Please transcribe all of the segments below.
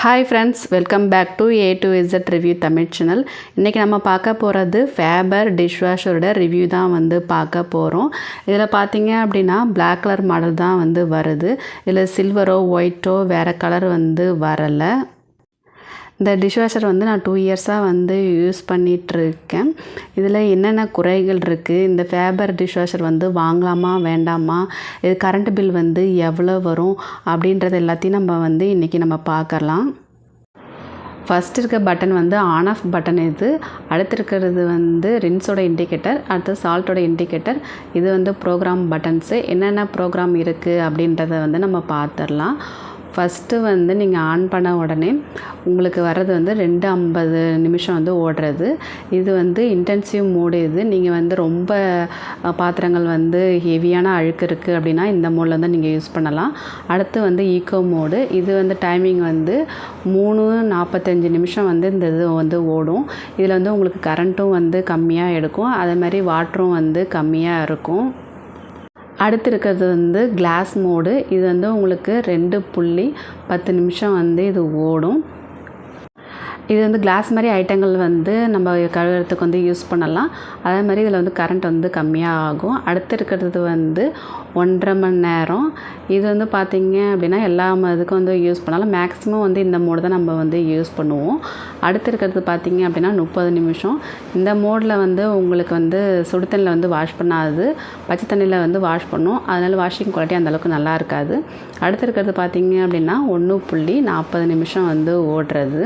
Hi friends welcome back to A to Z review Tamil channel இன்றைக்கி நம்ம பார்க்க போகிறது ஃபேபர் டிஷ்வாஷரோட ரிவ்யூ தான் வந்து பார்க்க போகிறோம் இதில் பார்த்தீங்க அப்படின்னா பிளாக் கலர் மாடல் தான் வந்து வருது. இதில் சில்வரோ ஒயிட்டோ வேறு கலர் வந்து வரலை. இந்த டிஷ்வாஷர் வந்து நான் டூ இயர்ஸாக வந்து யூஸ் பண்ணிகிட்ருக்கேன் இதில் என்னென்ன குறைகள் இருக்குது இந்த ஃபேபர் டிஷ்வாஷர் வந்து வாங்கலாமா வேண்டாமா? இது கரண்ட் பில் வந்து எவ்வளோ வரும்? அப்படின்றது எல்லாத்தையும் நம்ம வந்து இன்றைக்கி நம்ம பார்க்கலாம். ஃபஸ்ட் இருக்க பட்டன் வந்து ஆன் ஆஃப் பட்டன் இது. அடுத்து இருக்கிறது வந்து ரின்ஸோட இண்டிகேட்டர் அடுத்து சால்ட்டோட இண்டிகேட்டர் இது வந்து ப்ரோக்ராம் பட்டன்ஸு என்னென்ன ப்ரோக்ராம் இருக்குது அப்படின்றத வந்து நம்ம பார்த்துடலாம். ஃபஸ்ட்டு வந்து நீங்கள் ஆன் பண்ண உடனே உங்களுக்கு வர்றது வந்து ரெண்டு ஐம்பது நிமிஷம் வந்து ஓடுறது. இது வந்து இன்டென்சிவ் மோடு இது. நீங்கள் வந்து ரொம்ப பாத்திரங்கள் வந்து ஹெவியான அழுக்கு இருக்குது அப்படின்னா இந்த மோடில் வந்து நீங்கள் யூஸ் பண்ணலாம். அடுத்து வந்து ஈக்கோ மோடு இது வந்து டைமிங் வந்து மூணு நாற்பத்தஞ்சு நிமிஷம் வந்து இந்த இது வந்து ஓடும். இதில் வந்து உங்களுக்கு கரண்ட்டும் வந்து கம்மியாக எடுக்கும். அதே மாதிரி வாட்டரும் வந்து கம்மியாக இருக்கும். அடுத்து இருக்கிறது வந்து கிளாஸ் மோடு இது வந்து உங்களுக்கு ரெண்டு புள்ளி பத்து நிமிஷம் வந்து இது ஓடும். இது வந்து கிளாஸ் மாதிரி ஐட்டங்கள் வந்து நம்ம கழுவுறதுக்கு வந்து யூஸ் பண்ணலாம். அதே மாதிரி இதில் வந்து கரண்ட் வந்து கம்மியாக ஆகும். அடுத்து இருக்கிறது வந்து ஒன்றரை மணி நேரம். இது வந்து பார்த்திங்க அப்படின்னா எல்லா இதுக்கும் வந்து யூஸ் பண்ணலாம். மேக்ஸிமம் வந்து இந்த மோடு தான் நம்ம வந்து யூஸ் பண்ணுவோம். அடுத்து இருக்கிறது பார்த்திங்க அப்படின்னா முப்பது நிமிஷம். இந்த மோடில் வந்து உங்களுக்கு வந்து சுடு தண்ணியில் வந்து வாஷ் பண்ணாது பச்சை தண்ணியில் வந்து வாஷ் பண்ணும். அதனால் வாஷிங் குவாலிட்டி அந்தளவுக்கு நல்லா இருக்காது. அடுத்து இருக்கிறது பார்த்திங்க அப்படின்னா ஒன்று புள்ளி நாற்பது நிமிஷம் வந்து ஓடுறது.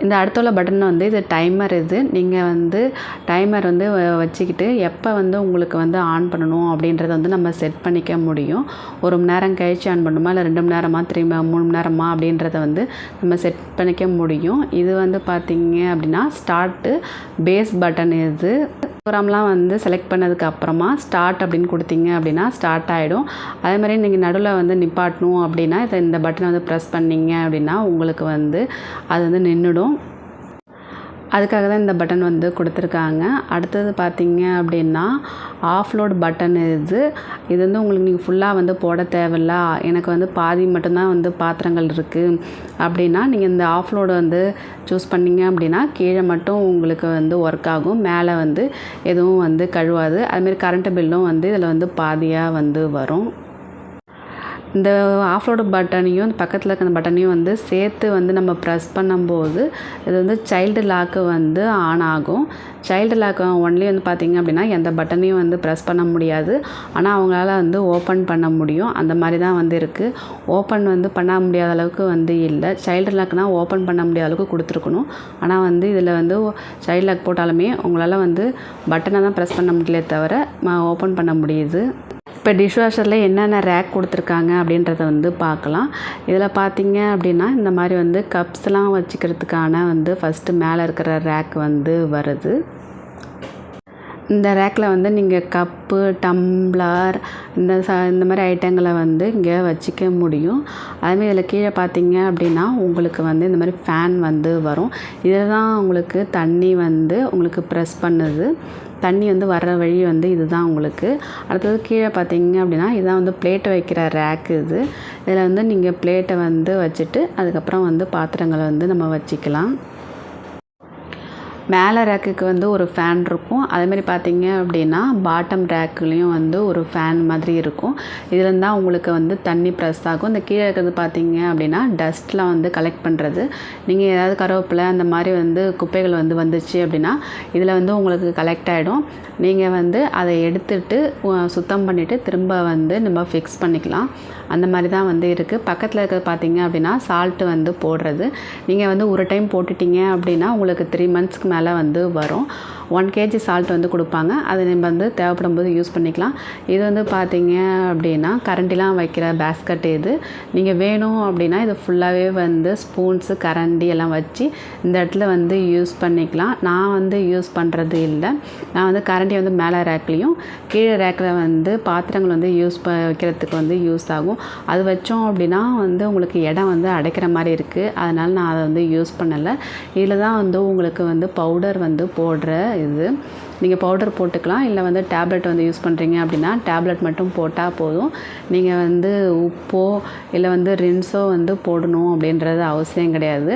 இந்த அடுத்துள்ள பட்டன் வந்து இது டைமர் இது. நீங்கள் வந்து டைமர் வந்து வ- வச்சுக்கிட்டு எப்போ வந்து உங்களுக்கு வந்து ஆன் பண்ணணும் அப்படின்றத வந்து நம்ம செட் பண்ணிக்க முடியும். ஒரு மணி நேரம் கழிச்சு ஆன் பண்ணணுமா இல்லை ரெண்டு மணி நேரமா திரும்ப மூணு மணி நேரமா அப்படின்றத வந்து நம்ம செட் பண்ணிக்க முடியும். இது வந்து பார்த்தீங்க அப்படின்னா ஸ்டார்ட்டு பேஸ் பட்டன் இது. ப்ரோக்ராம்லாம் வந்து செலக்ட் பண்ணதுக்கு அப்புறமா ஸ்டார்ட் அப்படின்னு கொடுத்தீங்க அப்படின்னா ஸ்டார்ட் ஆகிடும் அதே மாதிரி நீங்கள் நடுவில் வந்து நிப்பாட்டணும் அப்படின்னா இதை இந்த பட்டனை வந்து ப்ரெஸ் பண்ணீங்க அப்படின்னா உங்களுக்கு வந்து அது வந்து நின்றுடும் அதுக்காக தான் இந்த பட்டன் வந்து கொடுத்துருக்காங்க. அடுத்தது பார்த்தீங்க அப்படின்னா ஆஃப்லோட் பட்டன் இது. இது வந்து உங்களுக்கு நீங்கள் ஃபுல்லாக வந்து போட தேவையில்ல. எனக்கு வந்து பாதி மட்டும்தான் வந்து பாத்திரங்கள் இருக்குது அப்படின்னா நீங்கள் இந்த ஆஃப்லோடு வந்து சூஸ் பண்ணீங்க அப்படின்னா கீழே மட்டும் உங்களுக்கு வந்து ஒர்க் ஆகும். மேலே வந்து எதுவும் வந்து கழுவாது. அதுமாரி கரண்ட்டு பில்லும் வந்து இதில் வந்து பாதியாக வந்து வரும். இந்த ஆஃப்லோடு பட்டனையும் இந்த பக்கத்தில் இருக்கிற பட்டனையும் வந்து சேர்த்து வந்து நம்ம ப்ரெஸ் பண்ணும்போது இது வந்து சைல்டு லாக்கு வந்து ஆன் ஆகும். சைல்டு லாக் ஒன்லி வந்து பார்த்திங்க அப்படின்னா எந்த பட்டனையும் வந்து ப்ரெஸ் பண்ண முடியாது. ஆனால் அவங்களால வந்து ஓப்பன் பண்ண முடியும். அந்த மாதிரி தான் வந்து இருக்குது ஓப்பன் வந்து பண்ண முடியாத அளவுக்கு வந்து இல்லை. சைல்டு லாக்னால் ஓப்பன் பண்ண முடியாத அளவுக்கு கொடுத்துருக்கணும். ஆனால் வந்து இதில் வந்து சைல்டு லாக் போட்டாலுமே உங்களால் வந்து பட்டனை தான் ப்ரெஸ் பண்ண முடியல தவிர ஓப்பன் பண்ண முடியுது. இப்போ டிஷ் வாஷரில் என்னென்ன ரேக் கொடுத்துருக்காங்க அப்படின்றத வந்து பார்க்கலாம். இதில் பார்த்தீங்க அப்படின்னா இந்த மாதிரி வந்து கப்ஸ்லாம் வச்சுக்கிறதுக்கான வந்து ஃபஸ்ட்டு மேலே இருக்கிற ரேக் வந்து வருது. இந்த ரேக்கில் வந்து நீங்கள் கப்பு டம்ளர் இந்த ச இந்த மாதிரி ஐட்டங்களை வந்து இங்கே வச்சுக்க முடியும். அதுமாதிரி இதில் கீழே பார்த்தீங்க அப்படின்னா உங்களுக்கு வந்து இந்த மாதிரி ஃபேன் வந்து வரும். இதில் தான் உங்களுக்கு தண்ணி வந்து உங்களுக்கு ப்ரெஸ் பண்ணுது. தண்ணி வந்து வர்ற வழி வந்து இதுதான் உங்களுக்கு. அடுத்தது கீழே பார்த்தீங்க அப்படின்னா இதான் வந்து பிளேட்டை வைக்கிற ரேக்கு இது. இதில் வந்து நீங்கள் பிளேட்டை வந்து வச்சுட்டு அதுக்கப்புறம் வந்து பாத்திரங்களை வந்து நம்ம வச்சுக்கலாம். மேலே ரேக்குக்கு வந்து ஒரு ஃபேன் இருக்கும். அதேமாரி பார்த்தீங்க அப்படின்னா பாட்டம் ரேக்குலேயும் வந்து ஒரு ஃபேன் மாதிரி இருக்கும். இதில் தான் உங்களுக்கு வந்து தண்ணி ப்ரெஸ் ஆகும். இந்த கீழே இருக்கிறது பார்த்தீங்க அப்படின்னா டஸ்ட்லாம் வந்து கலெக்ட் பண்ணுறது நீங்கள் ஏதாவது கருவேப்பிலை அந்த மாதிரி வந்து குப்பைகள் வந்து வந்துச்சு அப்படின்னா இதில் வந்து உங்களுக்கு கலெக்ட் ஆகிடும் நீங்கள் வந்து அதை எடுத்துட்டு சுத்தம் பண்ணிவிட்டு திரும்ப வந்து நம்ம ஃபிக்ஸ் பண்ணிக்கலாம். அந்த மாதிரி தான் வந்து இருக்குது பக்கத்தில் இருக்கிறது பார்த்தீங்க அப்படின்னா சால்ட்டு வந்து போடுறது. நீங்கள் வந்து ஒரு டைம் போட்டுட்டீங்க அப்படின்னா உங்களுக்கு த்ரீ மந்த்ஸ்க்கு மேலே மேலே வந்து வரும். ஒன் கேஜி சால்ட் வந்து கொடுப்பாங்க. அதை நம்ம வந்து தேவைப்படும் போது யூஸ் பண்ணிக்கலாம். இது வந்து பார்த்தீங்க அப்படின்னா கரண்டிலாம் வைக்கிற பேஸ்கட் இது. நீங்கள் வேணும் அப்படின்னா இது ஃபுல்லாகவே வந்து ஸ்பூன்ஸு கரண்டி எல்லாம் வச்சு இந்த இடத்துல வந்து யூஸ் பண்ணிக்கலாம். நான் வந்து யூஸ் பண்ணுறது இல்லை. நான் வந்து கரண்டி வந்து மேலே ரேக்லேயும் கீழே ரேக்கில் வந்து பாத்திரங்கள் வந்து யூஸ் ப வைக்கிறதுக்கு வந்து யூஸ் ஆகும். அது வச்சோம் அப்படின்னா வந்து உங்களுக்கு இடம் வந்து அடைக்கிற மாதிரி இருக்குது அதனால் நான் அதை வந்து யூஸ் பண்ணலை. இதில் தான் வந்து உங்களுக்கு வந்து பவுடர் வந்து போடுற இது. நீங்கள் பவுடர் போட்டுக்கலாம். இல்லை வந்து டேப்லெட் வந்து யூஸ் பண்ணுறீங்க அப்படின்னா டேப்லெட் மட்டும் போட்டால் போதும். நீங்கள் வந்து உப்போ இல்லை வந்து ரின்ஸோ வந்து போடணும் அப்படின்றது அவசியம் கிடையாது.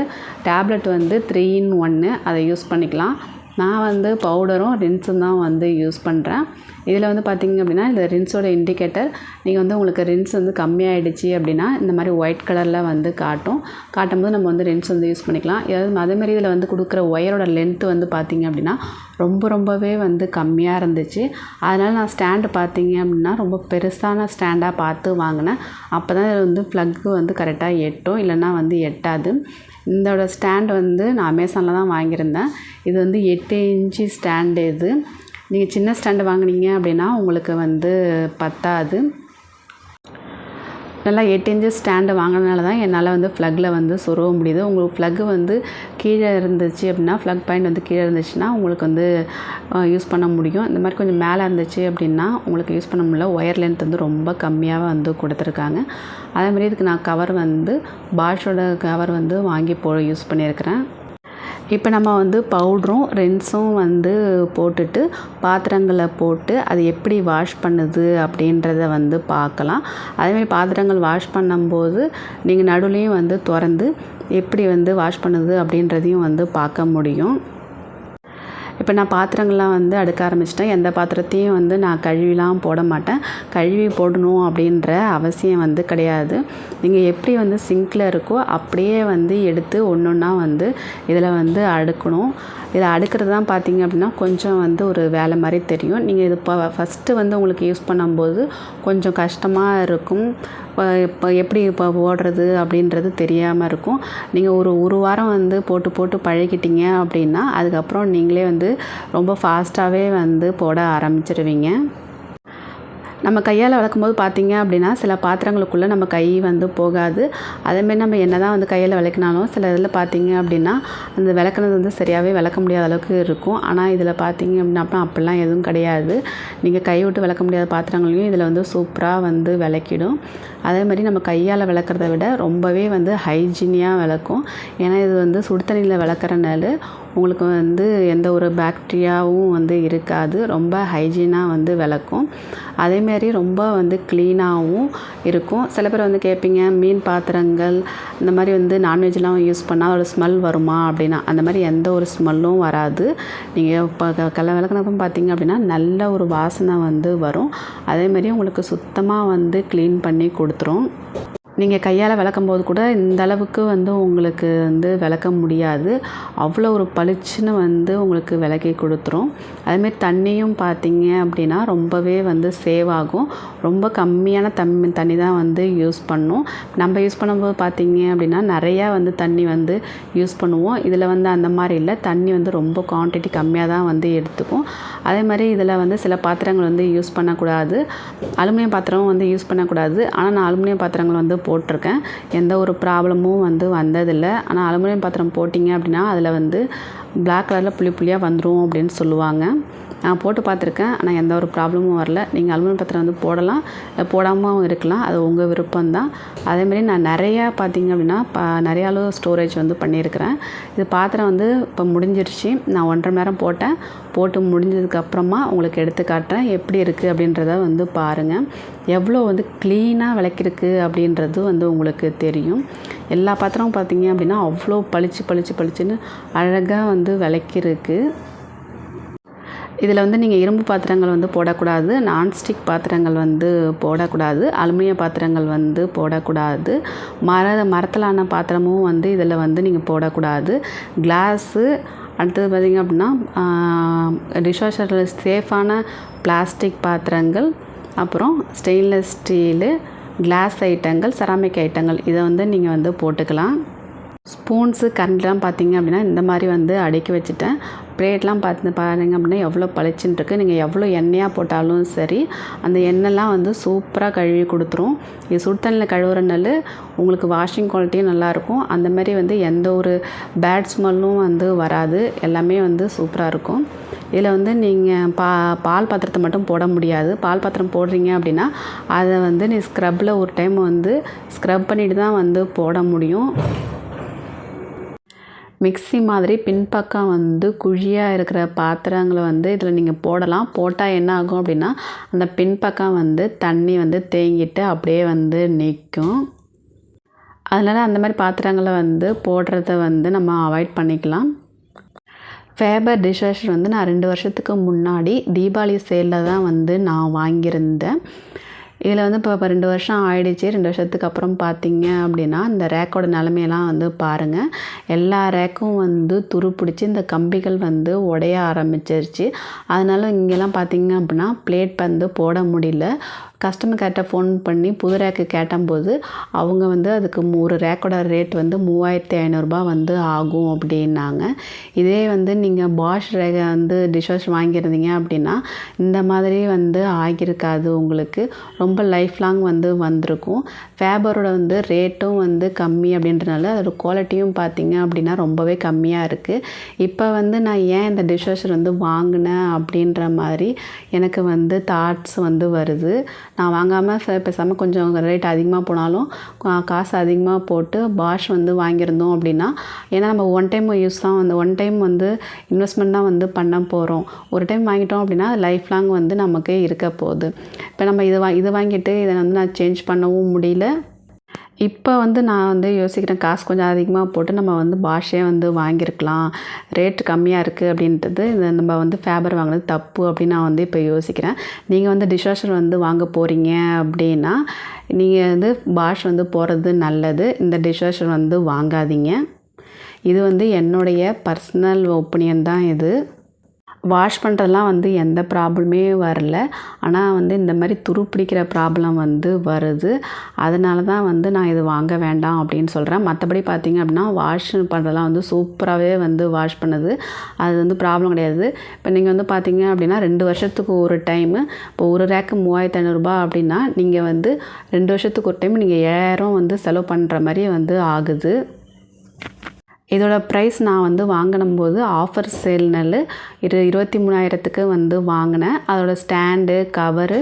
டேப்லெட் வந்து த்ரீ இன் ஒன்று அதை யூஸ் பண்ணிக்கலாம். நான் வந்து பவுடரும் ரின்ஸும் தான் வந்து யூஸ் பண்ணுறேன் இதில் வந்து பார்த்திங்க அப்படின்னா இந்த ரின்ஸோட இண்டிகேட்டர் நீங்கள் வந்து உங்களுக்கு ரின்ஸ் வந்து கம்மியாயிடுச்சு அப்படின்னா இந்த மாதிரி ஒயிட் கலரில் வந்து காட்டும். காட்டும்போது நம்ம வந்து ரின்ஸ் வந்து யூஸ் பண்ணிக்கலாம். ஏதாவது அதேமாதிரி இதில் வந்து கொடுக்குற ஒயரோட லென்த்து வந்து பார்த்திங்க அப்படின்னா ரொம்ப ரொம்பவே வந்து கம்மியாக இருந்துச்சு. அதனால் நான் ஸ்டாண்டு பார்த்தீங்க அப்படின்னா ரொம்ப பெருசான ஸ்டாண்டாக பார்த்து வாங்கினேன். அப்போ தான் இதில் வந்து ப்ளக்கு வந்து கரெக்டாக எட்டும் இல்லைன்னா வந்து எட்டாது. இதோட ஸ்டாண்ட் வந்து நான் அமேசானில் தான் வாங்கியிருந்தேன். இது வந்து எட்டு இன்ச்சு ஸ்டாண்டு இது. நீங்கள் சின்ன ஸ்டாண்டு வாங்குனீங்க அப்படின்னா உங்களுக்கு வந்து பத்தாது. நல்லா எட்டு இன்ச்சு ஸ்டாண்டு வாங்கினால தான் என்னால் வந்து ஃப்ளக்கில் வந்து சொருவ முடியுது. உங்களுக்கு ஃப்ளக்கு வந்து கீழே இருந்துச்சு அப்படின்னா ஃப்ளக் பாயிண்ட் வந்து கீழே இருந்துச்சுன்னா உங்களுக்கு வந்து யூஸ் பண்ண முடியும். இந்த மாதிரி கொஞ்சம் மேலே இருந்துச்சு அப்படின்னா உங்களுக்கு யூஸ் பண்ண முடியல. ஒயர் லென்த் வந்து ரொம்ப கம்மியாக வந்து கொடுத்துருக்காங்க. அதே மாதிரி இதுக்கு நான் கவர் வந்து பாஷோட கவர் வந்து வாங்கி போ யூஸ் பண்ணியிருக்கிறேன். இப்போ நம்ம வந்து பவுட்ரும் ரென்ஸும் வந்து போட்டுட்டு பாத்திரங்களை போட்டு அது எப்படி வாஷ் பண்ணுது அப்படின்றத வந்து பார்க்கலாம். அதேமாதிரி பாத்திரங்கள் வாஷ் பண்ணும்போது நீங்கள் நடுவுலேயும் வந்து திறந்து எப்படி வந்து வாஷ் பண்ணுது அப்படின்றதையும் வந்து பார்க்க முடியும். இப்போ நான் பாத்திரங்கள்லாம் வந்து அடுக்க ஆரம்பிச்சிட்டேன். எந்த பாத்திரத்தையும் வந்து நான் கழுவிலாம் போட மாட்டேன். கழுவி போடணும் அப்படின்ற அவசியம் வந்து கிடையாது. நீங்கள் எப்படி வந்து சிங்கில் இருக்கோ அப்படியே வந்து எடுத்து ஒன்று ஒன்றா வந்து இதில் வந்து அடுக்கணும். இதை அடுக்கிறது தான் பார்த்தீங்க அப்படின்னா கொஞ்சம் வந்து ஒரு வேலை மாதிரி தெரியும். நீங்கள் இது இப்போ ஃபஸ்ட்டு வந்து உங்களுக்கு யூஸ் பண்ணும்போது கொஞ்சம் கஷ்டமாக இருக்கும். இப்போ இப்போ எப்படி இப்போ ஓடுறது அப்படின்றது தெரியாமல் இருக்கும். நீங்கள் ஒரு ஒரு வாரம் வந்து போட்டு போட்டு பழகிட்டீங்க அப்படின்னா அதுக்கப்புறம் நீங்களே வந்து ரொம்ப ஃபாஸ்ட்டாகவே வந்து போட ஆரம்பிச்சிடுவீங்க நம்ம கையால் விளக்கும்போது பார்த்தீங்க அப்படின்னா சில பாத்திரங்களுக்குள்ளே நம்ம கை வந்து போகாது. அதேமாரி நம்ம என்ன தான் வந்து கையில் விளக்குனாலும் சில இதில் பார்த்தீங்க அப்படின்னா அந்த விளக்குனது வந்து சரியாகவே விளக்க முடியாத அளவுக்கு இருக்கும். ஆனால் இதில் பார்த்தீங்க அப்படின்னா அப்படிலாம் எதுவும் கிடையாது. நீங்கள் கை விட்டு விளக்க முடியாத பாத்திரங்களையும் இதில் வந்து சூப்பராக வந்து விளக்கிடும். அதே மாதிரி நம்ம கையால் விளக்குறத விட ரொம்பவே வந்து ஹைஜீனியாக விளக்கும். ஏன்னா இது வந்து சுடு தண்ணியில் விளக்குறனால உங்களுக்கு வந்து எந்த ஒரு பாக்டீரியாவும் வந்து இருக்காது. ரொம்ப ஹைஜீனாக வந்து விளக்கும். அதேமாரி ரொம்ப வந்து க்ளீனாகவும் இருக்கும். சில பேர் வந்து கேட்பீங்க மீன் பாத்திரங்கள் இந்த மாதிரி வந்து நான்வெஜ்லாம் யூஸ் பண்ணால் ஒரு ஸ்மெல் வருமா? அப்படின்னா அந்த மாதிரி எந்த ஒரு ஸ்மெல்லும் வராது. நீங்கள் இப்போ கல்ல விளக்குனப்போ பார்த்தீங்க அப்படின்னா நல்ல ஒரு வாசனை வந்து வரும். அதேமாரி உங்களுக்கு சுத்தமாக வந்து க்ளீன் பண்ணி கொடுத்துரும். நீங்கள் கையால் விளக்கும் போது கூட இந்த அளவுக்கு வந்து உங்களுக்கு வந்து விளக்க முடியாது. அவ்வளோ ஒரு பளிச்சுன்னு வந்து உங்களுக்கு விளக்கி கொடுத்துரும். அதுமாரி தண்ணியும் பார்த்தீங்க அப்படின்னா ரொம்பவே வந்து சேவ் ஆகும். ரொம்ப கம்மியான தம்மி தண்ணி தான் வந்து யூஸ் பண்ணும். நம்ம யூஸ் பண்ணும்போது பார்த்தீங்க அப்படின்னா நிறையா வந்து தண்ணி வந்து யூஸ் பண்ணுவோம். இதில் வந்து அந்த மாதிரி இல்லை. தண்ணி வந்து ரொம்ப குவான்டிட்டி கம்மியாக தான் வந்து எடுத்துக்கும். அதே மாதிரி இதில் வந்து சில பாத்திரங்கள் வந்து யூஸ் பண்ணக்கூடாது. அலுமினியம் பாத்திரம் வந்து யூஸ் பண்ணக்கூடாது. ஆனால் நான் அலுமினியம் பாத்திரங்கள் வந்து போட்டிருக்கேன். எந்த ஒரு ப்ராப்ளமும் வந்து வந்ததில்லை. ஆனால் அலுமினியம் பாத்திரம் போட்டிங்க அப்படின்னா அதில் வந்து பிளாக் கலரில் புள்ளி புள்ளியாக வந்துடும் அப்படின்னு சொல்லுவாங்க. நான் போட்டு பார்த்துருக்கேன். ஆனால் எந்த ஒரு ப்ராப்ளமும் வரல. நீங்கள் அலுமினியம் பாத்திரம் வந்து போடலாம். இல்லை போடாமலும் இருக்கலாம். அது உங்கள் விருப்பம்தான். அதேமாரி நான் நிறையா பார்த்தீங்க அப்படின்னா ப நிறையா அளவு ஸ்டோரேஜ் வந்து பண்ணியிருக்கிறேன். இது பாத்திரம் வந்து இப்போ முடிஞ்சிருச்சு. நான் ஒன்றரை மணி நேரம் போட்டேன். போட்டு முடிஞ்சதுக்கப்புறமா உங்களுக்கு எடுத்து காட்டுறேன். எப்படி இருக்குது அப்படின்றத வந்து பாருங்கள் எவ்வளோ வந்து க்ளீனாக விளக்கிருக்கு அப்படின்றது வந்து உங்களுக்கு தெரியும். எல்லா பாத்திரமும் பார்த்தீங்க அப்படின்னா அவ்வளோ பளிச்சு பளிச்சு பளிச்சுன்னு அழகாக வந்து விளக்கிருக்கு இதில் வந்து நீங்கள் இரும்பு பாத்திரங்கள் வந்து போடக்கூடாது நான்ஸ்டிக் பாத்திரங்கள் வந்து போடக்கூடாது அலுமினிய பாத்திரங்கள் வந்து போடக்கூடாது மர மரத்திலான பாத்திரமும் வந்து இதில் வந்து நீங்கள் போடக்கூடாது. கிளாஸு அடுத்தது பார்த்திங்க அப்படின்னா டிஷ்வாஷரில் சேஃபான பிளாஸ்டிக் பாத்திரங்கள் அப்புறம் ஸ்டெயின்லெஸ் ஸ்டீலு கிளாஸ் ஐட்டங்கள் செராமிக் ஐட்டங்கள். இதை வந்து நீங்கள் வந்து போட்டுக்கலாம். ஸ்பூன்ஸு கரண்ட்லாம் பார்த்தீங்க அப்படின்னா இந்த மாதிரி வந்து அடுக்கி வச்சுட்டேன். பிளேட்லாம் பார்த்து பாருங்க அப்படின்னா எவ்வளோ பளிச்சுன்னு இருக்குது நீங்கள் எவ்வளோ எண்ணெயாக போட்டாலும் சரி அந்த எண்ணெய்லாம் வந்து சூப்பராக கழுவி கொடுத்துரும். இது சுடு தண்ணியில் கழுவுறனால உங்களுக்கு வாஷிங் குவாலிட்டியும் நல்லாயிருக்கும். அந்த மாதிரி வந்து எந்த ஒரு பேட் ஸ்மெல்லும் வந்து வராது. எல்லாமே வந்து சூப்பராக இருக்கும். இதில் வந்து நீங்கள் பா பால் பாத்திரத்தை மட்டும் போட முடியாது. பால் பாத்திரம் போடுறீங்க அப்படின்னா அதை வந்து நீ ஸ்க்ரப்பில் ஒரு டைம் வந்து ஸ்க்ரப் பண்ணிட்டு தான் வந்து போட முடியும். மிக்ஸி மாதிரி பின்பக்கம் வந்து குழியாக இருக்கிற பாத்திரங்களை வந்து இதில் நீங்கள் போடலாம். போட்டால் என்ன ஆகும் அப்படின்னா அந்த பின்பக்கம் வந்து தண்ணி வந்து தேங்கிட்டு அப்படியே வந்து நிற்கும். அதனால் அந்த மாதிரி பாத்திரங்களை வந்து போடுறத வந்து நம்ம அவாய்ட் பண்ணிக்கலாம். ஃபேபர் டிஷ்வாஷர் வந்து நான் ரெண்டு வருஷத்துக்கு முன்னாடி தீபாவளி சேலில் தான் வந்து நான் வாங்கியிருந்தேன். இதில் வந்து இப்போ இப்போ ரெண்டு வருஷம் ஆயிடுச்சு. ரெண்டு வருஷத்துக்கு அப்புறம் பார்த்தீங்க அப்படின்னா இந்த ரேக்கோட நிலமையெல்லாம் வந்து பாருங்கள் எல்லா ரேக்கும் வந்து துரு பிடிச்சி இந்த கம்பிகள் வந்து உடைய ஆரம்பிச்சிருச்சு. அதனால இங்கெல்லாம் பார்த்தீங்க அப்படின்னா பிளேட் வந்து போட முடியல. கஸ்டமர் கேர்ட்ட ஃபோன் பண்ணி புது ரேக்கு கேட்டம்போது அவங்க வந்து அதுக்கு ஒரு ரேக்கோட ரேட் வந்து மூவாயிரத்தி ஐநூறுரூபா வந்து ஆகும் அப்படின்னாங்க. இதே வந்து நீங்கள் பாஷ் ரேகை வந்து டிஷ்வாஷ் வாங்கியிருந்தீங்க அப்படின்னா இந்த மாதிரி வந்து ஆகியிருக்காது உங்களுக்கு. ரொம்ப லைஃப் லாங் வந்து வந்திருக்கும். ஃபேபரோட வந்து ரேட்டும் வந்து கம்மி அப்படின்றனால அதோடய குவாலிட்டியும் பார்த்தீங்க அப்படின்னா ரொம்பவே கம்மியாக இருக்குது இப்போ வந்து நான் ஏன் இந்த டிஷ்வாஷர் வந்து வாங்கினேன் அப்படின்ற மாதிரி எனக்கு வந்து தாட்ஸ் வந்து வருது. நான் வாங்காமல் பேசாமல் கொஞ்சம் ரேட் அதிகமாக போனாலும் காசு அதிகமாக போட்டு பாஷ் வந்து வாங்கியிருந்தோம் அப்படின்னா ஏன்னா நம்ம ஒன் டைம் யூஸ் தான் வந்து ஒன் டைம் வந்து இன்வெஸ்ட்மெண்ட் தான் வந்து பண்ண போகிறோம் ஒரு டைம் வாங்கிட்டோம் அப்படின்னா லைஃப் லாங் வந்து நமக்கு இருக்க போகுது. இப்போ நம்ம இதை வா இது வாங்கிட்டு இதை வந்து நான் சேஞ்ச் பண்ணவும் முடியல. இப்போ வந்து நான் வந்து யோசிக்கிறேன் காசு கொஞ்சம் அதிகமாக போட்டு நம்ம வந்து பாஷே வந்து வாங்கியிருக்கலாம். ரேட்டு கம்மியாக இருக்குது அப்படின்றது இந்த நம்ம வந்து ஃபேபர் வாங்கினது தப்பு அப்படின்னு நான் வந்து இப்போ யோசிக்கிறேன். நீங்கள் வந்து டிஷ்வாஷர் வந்து வாங்க போகிறீங்க அப்படின்னா நீங்கள் வந்து பாஷ் வந்து போகிறது நல்லது. இந்த டிஷ்வாஷர் வந்து வாங்காதீங்க. இது வந்து என்னுடைய பர்சனல் ஒப்பீனியன் தான் இது. வாஷ் பண்ணுறதுலாம் வந்து எந்த ப்ராப்ளமே வரல. ஆனால் வந்து இந்த மாதிரி துரு பிடிக்கிற ப்ராப்ளம் வந்து வருது. அதனால தான் வந்து நான் இது வாங்க வேண்டாம் அப்படின்னு சொல்கிறேன் மற்றபடி பார்த்திங்க அப்படின்னா வாஷ் பண்ணுறதுலாம் வந்து சூப்பராகவே வந்து வாஷ் பண்ணுது. அது வந்து ப்ராப்ளம் கிடையாது. இப்போ நீங்கள் வந்து பார்த்திங்க அப்படின்னா ரெண்டு வருஷத்துக்கு ஒரு டைமு இப்போ ஒரு ரேக்கு மூவாயிரத்து ஐநூறுரூபா அப்படின்னா நீங்கள் வந்து ரெண்டு வருஷத்துக்கு ஒரு டைம் நீங்கள் ஏழாயிரம் வந்து செலவு பண்ணுற மாதிரி வந்து ஆகுது. இதோட ப்ரைஸ் நான் வந்து வாங்கினம்போது ஆஃபர் சேல்னால இரு இருபத்தி மூணாயிரத்துக்கு வந்து வாங்கினேன். அதோடய ஸ்டாண்டு கவரு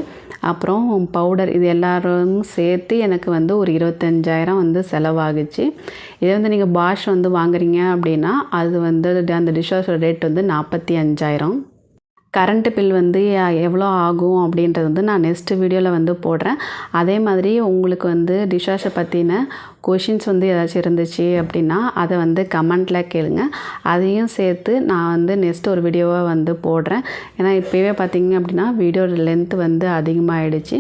அப்புறம் பவுடர் இது எல்லோரும் சேர்த்து எனக்கு வந்து ஒரு இருபத்தஞ்சாயிரம் வந்து செலவாகுச்சு. இதே வந்து நீங்கள் பாஷ் வந்து வாங்குறீங்க அப்படின்னா அது வந்து அந்த டிஷ்வாஷோட ரேட் வந்து நாற்பத்தி அஞ்சாயிரம். கரண்ட்டு பில் வந்து எவ்வளோ ஆகும் அப்படின்றது வந்து நான் நெக்ஸ்ட்டு வீடியோவில் வந்து போடுறேன். அதே மாதிரி உங்களுக்கு வந்து டிஷ்வாஷை பற்றின கொஷின்ஸ் வந்து ஏதாச்சும் இருந்துச்சு அப்படின்னா அதை வந்து கமெண்ட்டில் கேளுங்க. அதையும் சேர்த்து நான் வந்து நெக்ஸ்ட் ஒரு வீடியோவாக வந்து போடுறேன். ஏன்னா இப்போவே பார்த்திங்க அப்படின்னா வீடியோட லென்த் வந்து அதிகமாகிடுச்சு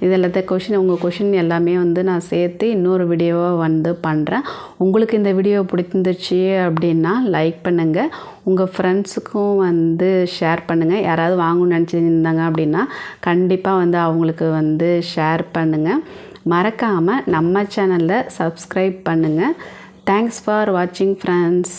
இது கொஷின் உங்கள் கொஷின் எல்லாமே வந்து நான் சேர்த்து இன்னொரு வீடியோவாக வந்து பண்ணுறேன் உங்களுக்கு இந்த வீடியோ பிடிச்சிருந்துச்சு அப்படின்னா லைக் பண்ணுங்கள் உங்கள் ஃப்ரெண்ட்ஸுக்கும் வந்து ஷேர் பண்ணுங்கள் யாராவது வாங்கணும்னு நினச்சிருந்தாங்க அப்படின்னா கண்டிப்பாக வந்து அவங்களுக்கு வந்து ஷேர் பண்ணுங்கள் மறக்காமல் நம்ம சேனலில் சப்ஸ்கிரைப் பண்ணுங்கள் தேங்க்ஸ் ஃபார் வாட்சிங் ஃப்ரெண்ட்ஸ்